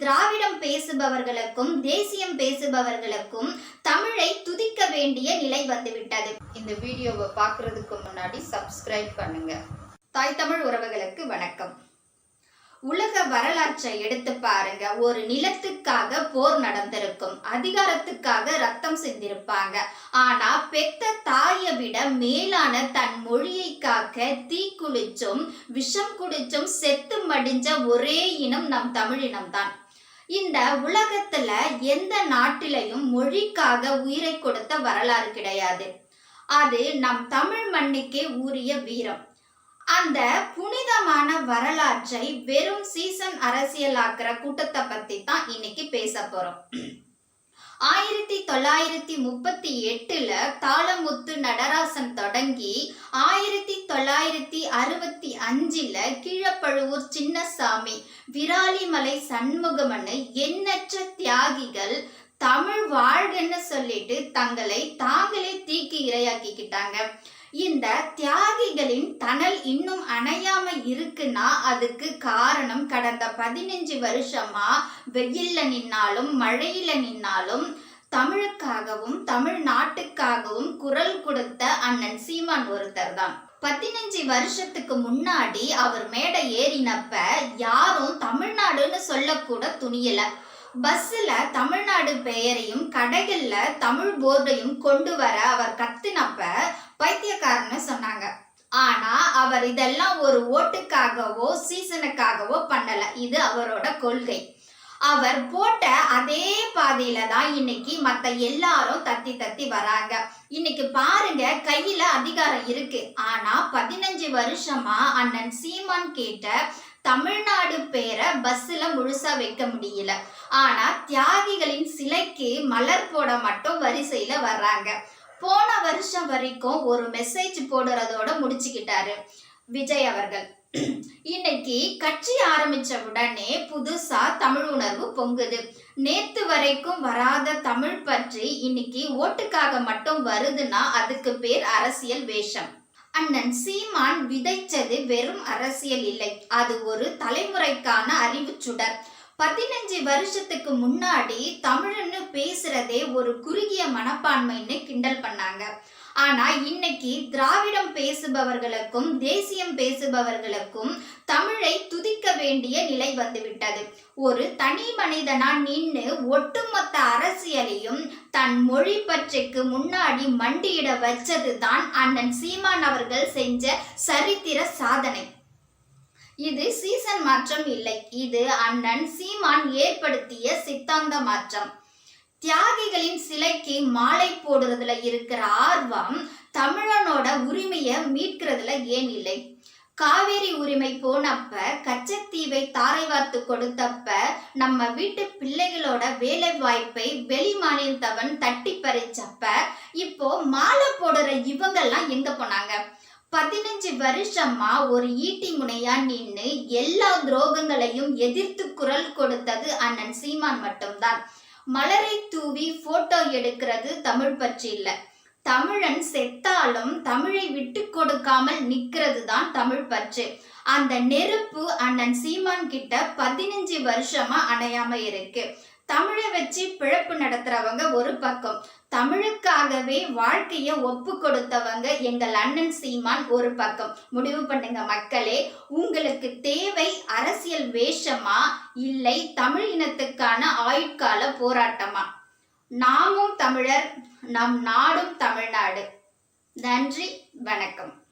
திராவிடம் பேசுபவர்களுக்கும் தேசியம் பேசுபவர்களுக்கும் தமிழை துதிக்க வேண்டிய நிலை வந்துவிட்டது. இந்த வீடியோவை பார்க்கறதுக்கு முன்னாடி சப்ஸ்கிரைப் பண்ணுங்க. தாய் தமிழ் உறவுகளுக்கு வணக்கம். உலக வரலாற்றை எடுத்து பாருங்க. ஒரு நிலத்துக்காக போர் நடந்திருக்கும். அதிகாரத்துக்காக ரத்தம் சிந்திருப்பாங்க. ஆனா பெத்த தாயை விட மேலான தன் மொழியை காக்க தீ குளிச்சும் விஷம் குடிச்சும் செத்து மடிஞ்ச ஒரே இனம் நம் தமிழினம்தான். இந்த உலகத்துல எந்த நாட்டிலையும் மொழிக்காக உயிரை கொடுத்த வரலாறு கிடையாது. அது நம் தமிழ் மண்ணுக்கே உரிய வீரம். அந்த புனிதமான வரலாற்றை வெறும் சீசன் அரசியலாக்குற கூட்டத்தை பத்தி தான் இன்னைக்கு பேச போறோம். ஆயிரத்தி தொள்ளாயிரத்தி முப்பத்தி எட்டுல தாளமுத்து நடராசன் தொடங்கி ஆயிரத்தி தொள்ளாயிரத்தி அறுபத்தி அஞ்சுல கீழப்பழுவூர் சின்னசாமி விராலிமலை சண்முகமனை எண்ணற்ற தியாகிகள் தமிழ் வாழ்கன்னு சொல்லிட்டு தங்களை தாங்களே தீக்கு இரையாக்கிக்கிட்டாங்க. இந்த தியாகிகளின் தணல் இன்னும் அணையாம இருக்குன்னா அதுக்கு காரணம் கடந்த பதினஞ்சு வருஷமா வெயில்ல நின்னாலும் மழையில நின்னாலும் தமிழுக்காகவும் தமிழ்நாட்டுக்காகவும் குரல் கொடுத்த அண்ணன் சீமான் ஒருத்தர் தான். பதினஞ்சு வருஷத்துக்கு முன்னாடி அவர் மேடை ஏறினப்ப யாரும் தமிழ்நாடுன்னு சொல்லக்கூட துணியல. பஸ்ஸில் தமிழ்நாடு பெயரையும் கடைகளில் தமிழ் போர்டையும் கொண்டு வர அவர் கத்தினப்ப பைத்தியக்காரன்னு சொன்னாங்க. ஆனா அவர் இதெல்லாம் ஒரு ஓட்டுக்காகவோ சீசனுக்காகவோ பண்ணல. இது அவரோட கொள்கை. அவர் போட்ட அதே பாதையில தான் இன்னைக்கு மத்த எல்லாரும் தத்தி தத்தி வராங்க. இன்னைக்கு பாருங்க கையில அதிகாரம் இருக்கு. ஆனா பதினஞ்சு வருஷமா அண்ணன் சீமான் கேட்ட தமிழ்நாடு பேரை பஸ்ஸில் முழுசா வைக்க முடியல. ஆனா தியாகிகளின் சிலைக்கு மலர் போட மட்டும் வரிசையில வர்றாங்க. போன வருஷம் வரைக்கும் ஒரு மெசேஜ் போடுறதோட முடிச்சுக்கிட்டாரு விஜய் அவர்கள். இன்னைக்கு கட்சி ஆரம்பிச்ச உடனே புதுசா தமிழ் உணர்வு பொங்குது. நேத்து வரைக்கும் வராத தமிழ் பற்றி இன்னைக்கு ஓட்டுக்காக மட்டும் வருதுன்னா அதுக்கு பேர் அரசியல் வேஷம். அண்ணன் சீமான் விதைச்சது வெறும் அரசியல் இல்லை. அது ஒரு தலைமுறைக்கான அறிவு சுடர் பதினஞ்சு வருஷத்துக்கு முன்னாடி தமிழன்னு பேசுறதே ஒரு குறுகிய மனப்பான்மைன்னு கிண்டல் பண்ணாங்க. ஆனா இன்னைக்கு திராவிடம் பேசுபவர்களுக்கும் தேசியம் பேசுபவர்களுக்கும் தமிழை துதிக்க வேண்டிய நிலை வந்துவிட்டது. ஒரு தனி மனிதனா நின்று ஒட்டுமொத்த அரசியலையும் தன் மொழி பற்றுக்கு முன்னாடி மண்டியிட வச்சது தான் அண்ணன் சீமான் அவர்கள் செஞ்ச சரித்திர சாதனை. இது சீசன் மாற்றம் இல்லை. இது அண்ணன் சீமான் ஏற்படுத்திய சித்தாந்த மாற்றம். தியாகிகளின் சிலைக்கு மாலை போடுறதுல இருக்கிற ஆர்வம் தமிழனோட உரிமையை மீட்கிறதுல ஏன் இல்லை? காவேரி உரிமை போனப்ப கச்சத்தீவை தாரை வார்த்து கொடுத்தப்ப நம்ம வீட்டு பிள்ளைகளோட வேலை வாய்ப்பை வெளி மாநிலத்தவன் தட்டி பறிச்சப்ப இப்போ மாலை போடுற இவங்கெல்லாம் எங்க போனாங்க? பதினஞ்சு வருஷமா ஒரு ஈட்டி முனையா நின்று எல்லா துரோகங்களையும் எதிர்த்து குரல் கொடுத்தது அண்ணன் சீமான் மட்டும்தான். மலரை தூவி போட்டோ எடுக்கிறது தமிழ் பற்றி இல்ல. தமிழன் செத்தாலும் தமிழை விட்டு கொடுக்காமல் நிக்கிறது தான் தமிழ் பற்று. அந்த நெருப்பு அண்ணன் சீமான் கிட்ட பதினஞ்சு வருஷமா அணையாம இருக்கு. தமிழை வச்சு பிழப்பு நடத்துறவங்க ஒரு பக்கம். தமிழுக்காகவே வாழ்க்கைய ஒப்பு கொடுத்தவங்க எங்கள் அண்ணன் சீமான் ஒரு பக்கம். முடிவு பண்ணுங்க மக்களே. உங்களுக்கு தேவை அரசியல் வேஷமா? இல்லை தமிழ் இனத்துக்கான ஆயுட்கால போராட்டமா? நாமும் தமிழர் நம் நாடும் தமிழ்நாடு. நன்றி வணக்கம்.